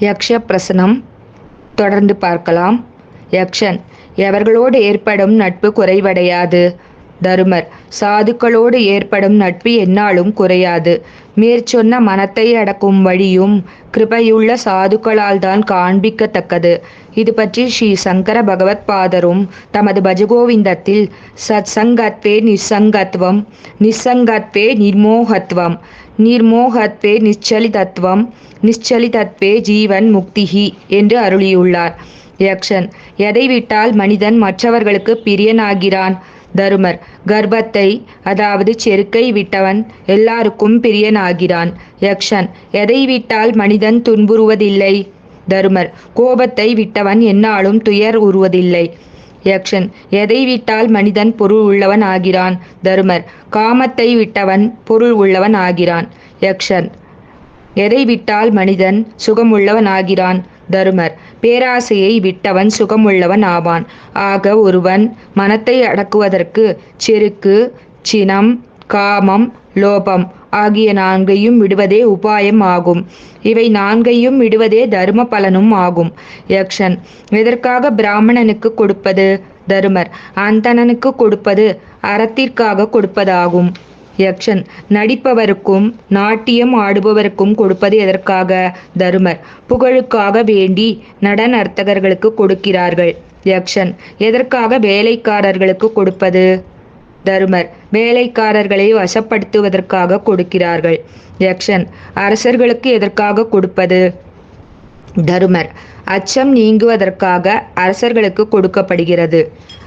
யக்ஷ பிரசனம் தொடர்ந்து பார்க்கலாம். யக்ஷன் எவர்களோடு ஏற்படும் நட்பு குறைவடையாது. தருமர் சாதுக்களோடு ஏற்படும் நட்பு என்னாலும் குறையாது. மேற்சொன்ன மனத்தை அடக்கும் வழியும் கிருபையுள்ள சாதுக்களால் தான் காண்பிக்கத்தக்கது. இது பற்றி ஸ்ரீ சங்கர பகவத் பாதரும் தமது பஜகோவிந்தத்தில் சத்சங்கத்வே நிசங்கத்வம் நிசங்கத்வே நிர்மோகத்வம் நிர்மோகத்வே நிச்சலிதத்துவம் நிச்சலிதத்வே ஜீவன் முக்திஹி என்று அருளியுள்ளார். யக்ஷன் எதை விட்டால் மனிதன் மற்றவர்களுக்கு பிரியனாகிறான் தருமர் கர்ப்பத்தை அதாவது செருக்கை விட்டவன் எல்லாருக்கும் பிரியனாகிறான் யக்ஷன் எதை விட்டால் மனிதன் துன்புறுவதில்லை தருமர் கோபத்தை விட்டவன் என்னாலும் துயர் உறுவதில்லை யக்ஷன் எதை விட்டால் மனிதன் பொருள் உள்ளவன் ஆகிறான் தருமர் காமத்தை விட்டவன் பொருள் உள்ளவன் ஆகிறான் யக்ஷன் எதை விட்டால் மனிதன் சுகமுள்ளவன் ஆகிறான் தருமர் பேராசையை விட்டவன் சுகமுள்ளவன் ஆவான் ஆக ஒருவன் மனத்தை அடக்குவதற்கு செருக்கு சினம் காமம் லோபம் ஆகிய நான்கையும் விடுவதே உபாயம் ஆகும். இவை நான்கையும் விடுவதே தர்ம பலனும் ஆகும். யக்ஷன் எதற்காக பிராமணனுக்கு கொடுப்பது? தருமர் அந்தணனுக்கு கொடுப்பது அறத்திற்காக கொடுப்பதாகும். யக்ஷன் நடிப்பவருக்கும் நாட்டியம் ஆடுபவருக்கும் கொடுப்பது எதற்காக? தருமர் புகழுக்காக வேண்டி நடன் அர்த்தகர்களுக்கு கொடுக்கிறார்கள். யக்ஷன் எதற்காக வேலைக்காரர்களுக்கு கொடுப்பது? தருமர் வேலைக்காரர்களை வசப்படுத்துவதற்காக கொடுக்கிறார்கள். யக்ஷன் அரசர்களுக்கு எதற்காக கொடுப்பது? தருமர் அச்சம் நீங்குவதற்காக அரசர்களுக்கு கொடுக்கப்படுகிறது.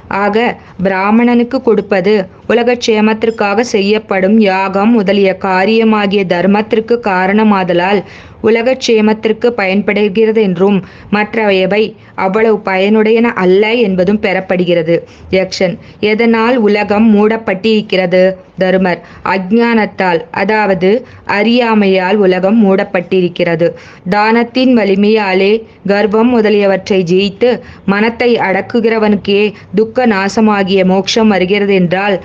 ஆக பிராமணனுக்கு கொடுப்பது உலகக்ஷேமத்திற்காக செய்யப்படும் யாகம் முதலிய காரியமாகிய தர்மத்திற்கு காரணமாதலால் உலகக்ஷேமத்திற்கு பயன்படுகிறது என்றும் மற்றவையவை அவ்வளவு பயனுடையன அல்ல என்பதும் பெறப்படுகிறது. யக்ஷன் எதனால் உலகம் மூடப்பட்டிருக்கிறது? தருமர் அஜானத்தால் அதாவது அறியாமையால் உலகம் மூடப்பட்டிருக்கிறது. தானத்தின் வலிமையாலே கர்வம் முதலியவற்றை ஜெயித்து மனத்தை அடக்குகிறவனுக்கே துக்க நாசமாகிய மோட்சம் வருகிறது என்றால்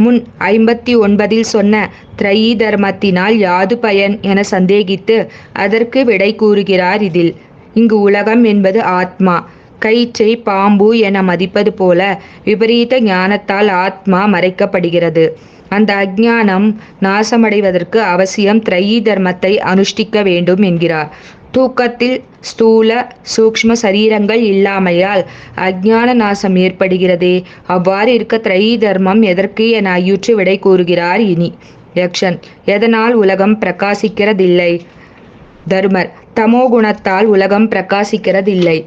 முன் ஐம்பத்தி ஒன்பதில் சொன்ன திரையீ தர்மத்தினால் யாது பயன் என சந்தேகித்து அதற்கு விடை கூறுகிறார் இதில். இங்கு உலகம் என்பது ஆத்மா. கயிற்றை பாம்பு என மதிப்பது போல விபரீத ஞானத்தால் ஆத்மா மறைக்கப்படுகிறது. அந்த அஜ்ஞானம் நாசமடைவதற்கு அவசியம் திரையீ தர்மத்தை அனுஷ்டிக்க வேண்டும் என்கிறார். தூக்கத்தில் ஸ்தூல சூக்ஷ்ம சரீரங்கள் இல்லாமையால் அஜ்ஞான நாசம் ஏற்படுகிறதே. அவ்வாறு இருக்க திரை தர்மம் எதற்கு என ஐயுற்று விடை கூறுகிறார் இனி. யக்ஷன் எதனால் உலகம் பிரகாசிக்கிறதில்லை? தர்மர் தமோ குணத்தால் உலகம் பிரகாசிக்கிறதில்லை.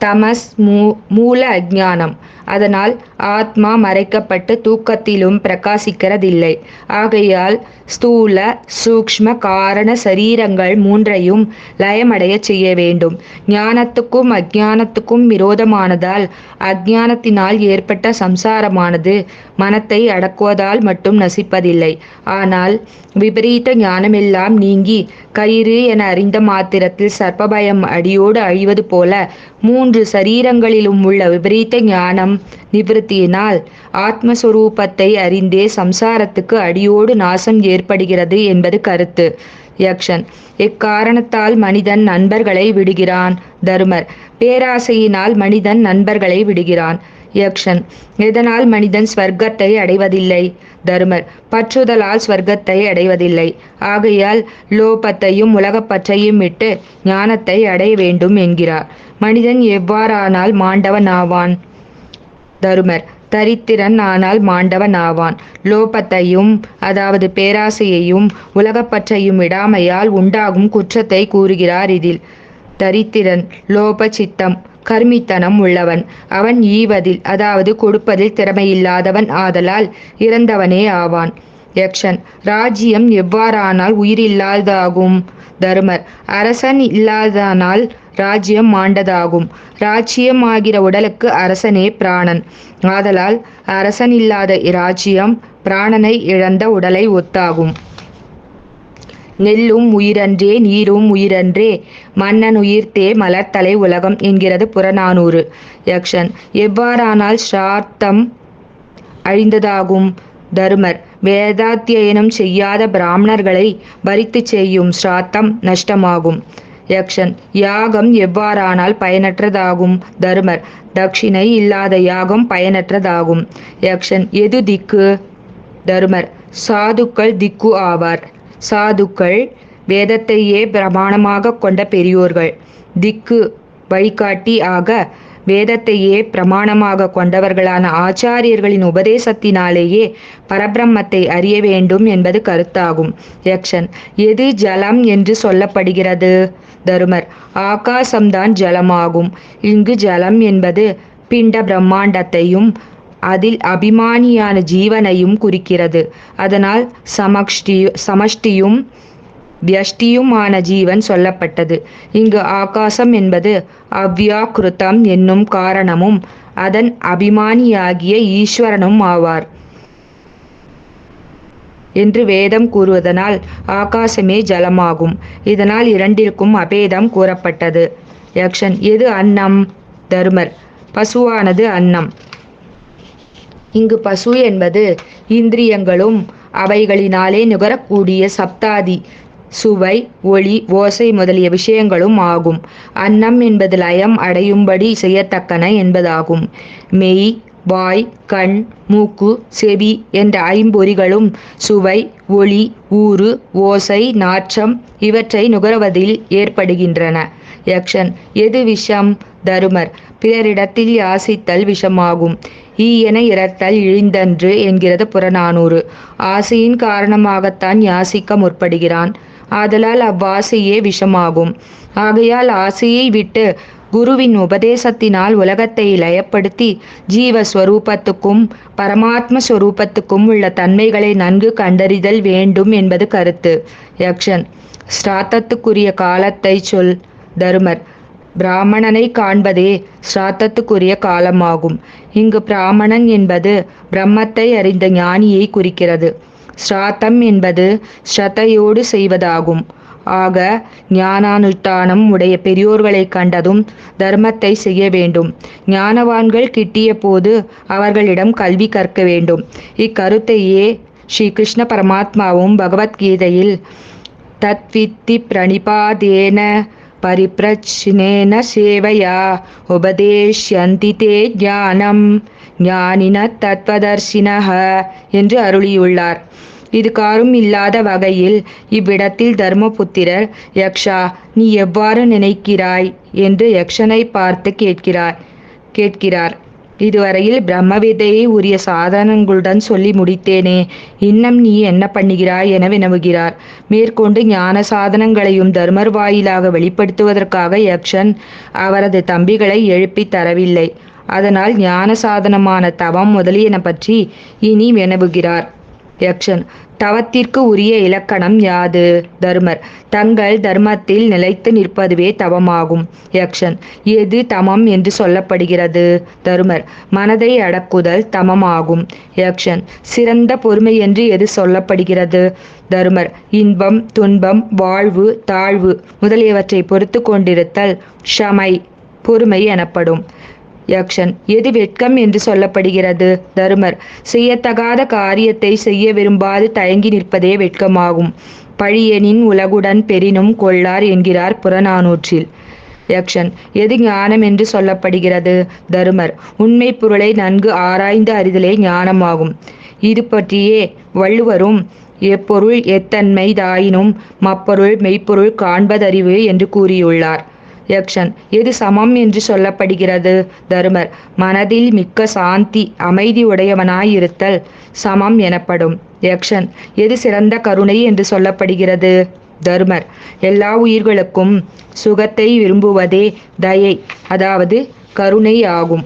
தமஸ் மூ மூல அஜ்ஞானம். அதனால் ஆத்மா மறைக்கப்பட்டு தூக்கத்திலும் பிரகாசிக்கிறதில்லை. ஆகையால் ஸ்தூல சூக்ஷ்ம காரண சரீரங்கள் மூன்றையும் லயமடைய செய்ய வேண்டும். ஞானத்துக்கும் அஜானத்துக்கும் விரோதமானதால் அஜானத்தினால் ஏற்பட்ட சம்சாரமானது மனத்தை அடக்குவதால் மட்டும் நசிப்பதில்லை. ஆனால் விபரீத ஞானமெல்லாம் நீங்கி கயிறு என அறிந்த மாத்திரத்தில் சர்ப்பபயம் அடியோடு அழிவது போல மூன்று சரீரங்களிலும் உள்ள விபரீத ஞானம் நிவிருத்தியினால் ஆத்மஸ்வரூபத்தை அறிந்தே சம்சாரத்துக்கு அடியோடு நாசம் ஏற்படுகிறது என்பது கருத்து. யக்ஷன் இக்காரணத்தால் மனிதன் நண்பர்களை விடுகிறான்? தருமர் பேராசையினால் மனிதன் நண்பர்களை விடுகிறான். யக்ஷன் எதனால் மனிதன் ஸ்வர்க்கத்தை அடைவதில்லை? தருமர் பற்றுதலால் ஸ்வர்க்கத்தை அடைவதில்லை. ஆகையால் லோபத்தையும் உலகப்பற்றையும் விட்டு ஞானத்தை அடைய வேண்டும் என்கிறார். மனிதன் எவ்வாறானால் மாண்டவன் ஆவான்? தருமர். தரித்திரன் ஆனால் மாண்டவன் ஆவான் லோபத்தையும் அதாவது பேராசையையும் உலகப்பற்றையும் விடாமையால் உண்டாகும் குற்றத்தை கூறுகிறார் இதில். தரித்திரன் லோப சித்தம் கர்மித்தனம் உள்ளவன். அவன் ஈவதில் அதாவது கொடுப்பதில் திறமையில்லாதவன் ஆதலால் இறந்தவனே ஆவான். யக்ஷன் ராஜ்யம் எவ்வாறானால் உயிரில்லாததாகும் தருமர் அரசன் இல்லாதானால் ராஜ்யம் மாண்டதாகும் ராஜ்யம் ஆகிற உடலுக்கு அரசனே பிராணன். ஆதலால் அரசன் இல்லாத இராஜ்யம் பிராணனை இழந்த உடலை ஒத்தாகும். நெல்லும் உயிரன்றே நீரும் உயிரன்றே மன்னன் உயிர்த்தே மலர்த்தலை உலகம் என்கிறது புறநானூறு. யக்ஷன் எவ்வாறானால் ஸ்ரார்த்தம் அழிந்ததாகும் தருமர். வேதாத்தியனம் செய்யாத பிராமணர்களை வரித்து செய்யும் ஸ்ராத்தம் நஷ்டமாகும். யக்ஷன் யாகம் எவ்வாறானால் பயனற்றதாகும் தருமர். தட்சிணை இல்லாத யாகம் பயனற்றதாகும். யக்ஷன் எது திக்கு? தருமர். சாதுக்கள் திக்கு ஆவார். சாதுக்கள் வேதத்தையே பிரமாணமாக கொண்ட பெரியோர்கள். திக்கு வழிகாட்டி ஆக வேதத்தையே பிரமாணமாக கொண்டவர்களான ஆச்சாரியர்களின் உபதேசத்தினாலேயே பரபிரம்மத்தை அறிய வேண்டும் என்பது கருத்தாகும். யக்ஷன் எது ஜலம் என்று சொல்லப்படுகிறது? தருமர். ஆகாசம்தான் ஜலமாகும். இங்கு ஜலம் என்பது பிண்ட பிரம்மாண்டத்தையும் அதில் அபிமானியான ஜீவனையும் குறிக்கிறது. அதனால் சமஷ்டி சமஷ்டியும் வியஷ்டியுமான ஜீவன் சொல்லப்பட்டது. இங்கு ஆகாசம் என்பது அவ்யாக்கிருத்தம் என்னும் காரணமும் அதன் அபிமானியாகிய ஈஸ்வரனும் ஆவார். என்று வேதம் கூறுவதனால் ஆகாசமே ஜலமாகும். இதனால் இரண்டிற்கும் அபேதம் கூறப்பட்டது. யக்ஷன் எது அன்னம்? தருமர் பசுவானது அன்னம். இங்கு பசு என்பது இந்திரியங்களும் அவைகளினாலே நுகரக்கூடிய சப்தாதி சுவை ஒளி ஓசை முதலிய விஷயங்களும் ஆகும். அன்னம் என்பது லயம் அடையும்படி செய்யத்தக்கன என்பதாகும். மெய் வாய் கண் மூக்கு செவி என்ற ஐம்பொறிகளும் சுவை ஒளி ஊறு ஓசை நாற்றம் இவற்றை நுகர்வதில் ஏற்படுகின்றன. யக்ஷன் எது விஷம்? தருமர் பிறரிடத்தில் யாசித்தல் விஷமாகும். ஈயென இறத்தல் இழிந்தன்று என்கிறது புறநானூறு. ஆசையின் காரணமாகத்தான் யாசிக்க முற்படுகிறான். ஆதலால் அவ்வாசையே விஷமாகும். ஆகையால் ஆசையை விட்டு குருவின் உபதேசத்தினால் உலகத்தை லயப்படுத்தி ஜீவஸ்வரூபத்துக்கும் பரமாத்ம ஸ்வரூபத்துக்கும் உள்ள தன்மைகளை நன்கு கண்டறிதல் வேண்டும் என்பது கருத்து. யக்ஷன். ஸ்ராத்தத்துக்குரிய காலத்தை சொல் தருமர். பிராமணனை காண்பதே ஸ்ராத்தத்துக்குரிய காலமாகும். இங்கு பிராமணன் என்பது பிரம்மத்தை அறிந்த ஞானியை குறிக்கிறது. ஸ்ராத்தம் என்பது ஸ்ரத்தையோடு செய்வதாகும். ஆக ஞானானுஷ்டானம் உடைய பெரியோர்களை கண்டதும் தர்மத்தை செய்ய வேண்டும். ஞானவான்கள் கிட்டிய போது அவர்களிடம் கல்வி கற்க வேண்டும். இக்கருத்தையே ஸ்ரீ கிருஷ்ண பரமாத்மாவும் பகவத்கீதையில் தத்வித்தி பிரணிபாதேன பரிப்பிரச்சினேன சேவையா உபதேஷ்யந்தி தே ஞானம். ஞானின தத்வதர்ஷினஹ என்று அருளியுள்ளார். இது காரும் இல்லாத வகையில் இவ்விடத்தில் தர்மபுத்திரர் யக்ஷா நீ எவ்வாறு நினைக்கிறாய்? என்று யக்ஷனை பார்த்து கேட்கிறார் கேட்கிறார். இதுவரையில் பிரம்மவிதையை உரிய சாதனங்களுடன் சொல்லி முடித்தேனே இன்னும் நீ என்ன பண்ணுகிறாய்? என வினவுகிறார். மேற்கொண்டு ஞான சாதனங்களையும் தர்மர் வாயிலாக வெளிப்படுத்துவதற்காக யக்ஷன் அவரது தம்பிகளை எழுப்பி தரவில்லை. அதனால் ஞான சாதனமான தவம் முதலியன பற்றி இனி வினவுகிறார். யக்ஷன். தவத்திற்கு உரிய இலக்கணம் யாது? தருமர். தங்கள் தர்மத்தில் நிலைத்து நிற்பதுவே தவமாகும். யக்ஷன். எது தமம் என்று சொல்லப்படுகிறது? தருமர். மனதை அடக்குதல் தமமாகும். யக்ஷன். சிறந்த பொறுமை என்று எது சொல்லப்படுகிறது? தருமர். இன்பம் துன்பம் வாழ்வு தாழ்வு முதலியவற்றை பொறுத்து கொண்டிருத்தல் ஷமை பொறுமை எனப்படும். யக்ஷன். எது வெட்கம் என்று சொல்லப்படுகிறது? தருமர். செய்யத்தகாத காரியத்தை செய்ய விரும்பாது தயங்கி நிற்பதே வெட்கமாகும். பழியனின் உலகுடன் பெரினும் கொள்ளார் என்கிறார் புறநானூற்றில். யக்ஷன். எது ஞானம் என்று சொல்லப்படுகிறது? தருமர். உண்மை பொருளை நன்கு ஆராய்ந்து அறிதலே ஞானமாகும். இது பற்றியே வள்ளுவரும் எப்பொருள் எத்தன்மை தாயினும் மப்பொருள் மெய்ப்பொருள் காண்பதறிவு என்று கூறியுள்ளார். யக்ஷன் எது சமம் என்று சொல்லப்படுகிறது? தருமர் மனதில் மிக்க சாந்தி அமைதி உடையவனாயிருத்தல் சமம் எனப்படும். யக்ஷன் எது சிறந்த கருணை என்று சொல்லப்படுகிறது? தருமர் எல்லா உயிர்களுக்கும் சுகத்தை விரும்புவதே தயை அதாவது கருணை ஆகும்.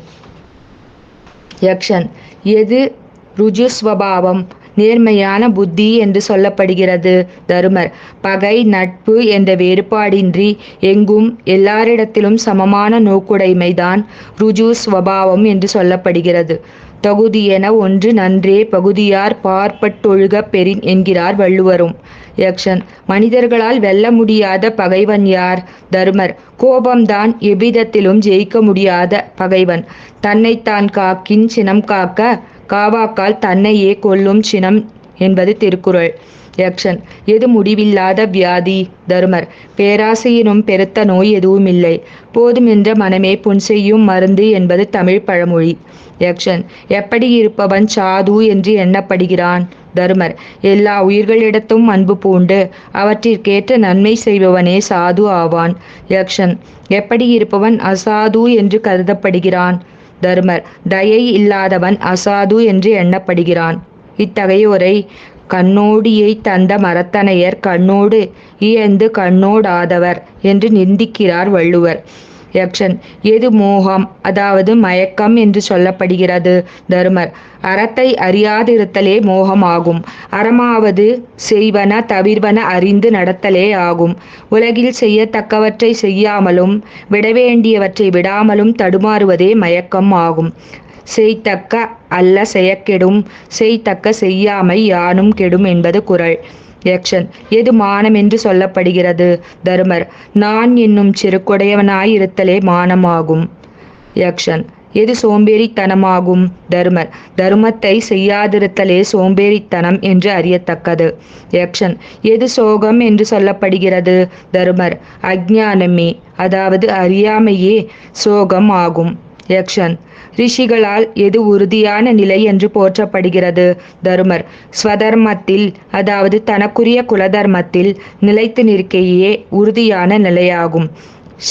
யக்ஷன் எது ருஜுஸ்வபாவம்? நேர்மையான புத்தி என்று சொல்லப்படுகிறது. தருமர் பகை நட்பு என்ற வேறுபாடின்றி எங்கும் எல்லாரிடத்திலும் சமமான நோக்குடைமைதான் ருஜு ஸ்வபாவம் என்று சொல்லப்படுகிறது. தகுதியென ஒன்று நன்றே பகுதியார் பார்ப்பட்டொழுக பெறின் என்கிறார் வள்ளுவரும். யக்ஷன் மனிதர்களால் வெல்ல முடியாத பகைவன் யார்? தருமர் கோபம்தான் எவ்விதத்திலும் ஜெயிக்க முடியாத பகைவன். தன்னைத்தான் காக்கின் சினம் காக்க காவாக்கால் தன்னையே கொல்லும் சினம் என்பது திருக்குறள். யக்ஷன் எது முடிவில்லாத வியாதி? தருமர் பேராசையினும் பெருத்த நோய் எதுவும் இல்லை போதுமென்ற மனமே புன் செய்யும் மருந்து என்பது தமிழ் பழமொழி. யக்ஷன் எப்படி இருப்பவன் சாது என்று எண்ணப்படுகிறான்? தருமர் எல்லா உயிர்களிடத்தும் அன்பு பூண்டு அவற்றிற்கேற்ற நன்மை செய்பவனே சாது ஆவான். யக்ஷன் எப்படி இருப்பவன் அசாது என்று கருதப்படுகிறான்? தர்மர். தயை இல்லாதவன் அசாது என்று எண்ணப்படுகிறான். இத்தகையோரை கண்ணோடியை தந்த மரத்தனையர் கண்ணோடு இயந்து கண்ணோடாதவர் என்று நிந்திக்கிறார் வள்ளுவர். யக்ஷன் எது மோகம்? அதாவது மயக்கம் என்று சொல்லப்படுகிறது தருமர். அறத்தை அறியாதிருத்தலே மோகமாகும். அறமாவது செய்வன தவிர்வன அறிந்து நடத்தலே ஆகும். உலகில் செய்யத்தக்கவற்றை செய்யாமலும் விடவேண்டியவற்றை விடாமலும் தடுமாறுவதே மயக்கம் ஆகும். செய்தக்க அல்ல செயக்கெடும் செய்தக்க செய்யாமை யானும் கெடும் என்பது குறள். யக்ஷன் எது மானம் என்று சொல்லப்படுகிறது? தருமர் நான் என்னும் செருக்குடையவனாயிருத்தலே மானமாகும். யக்ஷன் எது சோம்பேறித்தனமாகும்? தருமர் தருமத்தை செய்யாதிருத்தலே சோம்பேறித்தனம் என்று அறியத்தக்கது. யக்ஷன் எது சோகம் என்று சொல்லப்படுகிறது? தருமர் அஜ்ஞானமே அதாவது அறியாமையே சோகம் ஆகும். யக்ஷன். ரிஷிகளால் எது உறுதியான நிலை என்று போற்றப்படுகிறது? தருமர். ஸ்வதர்மத்தில் அதாவது தனக்குரிய குலதர்மத்தில் நிலைத்து நிற்கையே உறுதியான நிலையாகும்.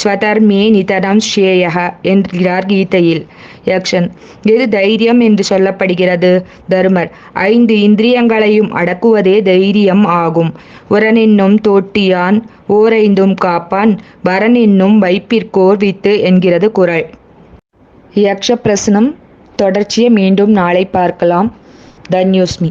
ஸ்வதர்மே நிதனம் ஸ்ரேயக என்கிறார் கீதையில். யக்ஷன். எது தைரியம் என்று சொல்லப்படுகிறது? தருமர். ஐந்து இந்திரியங்களையும் அடக்குவதே தைரியம் ஆகும். உரனென்னும் தோட்டியான் ஓரைந்தும் காப்பான் வரனென்னும் வைப்பிற்கோர் வித்து என்கிறது குறள் யக்ஷ பிரசனம் தொடர்ச்சியை மீண்டும் நாளை பார்க்கலாம். தன்யூஸ்மி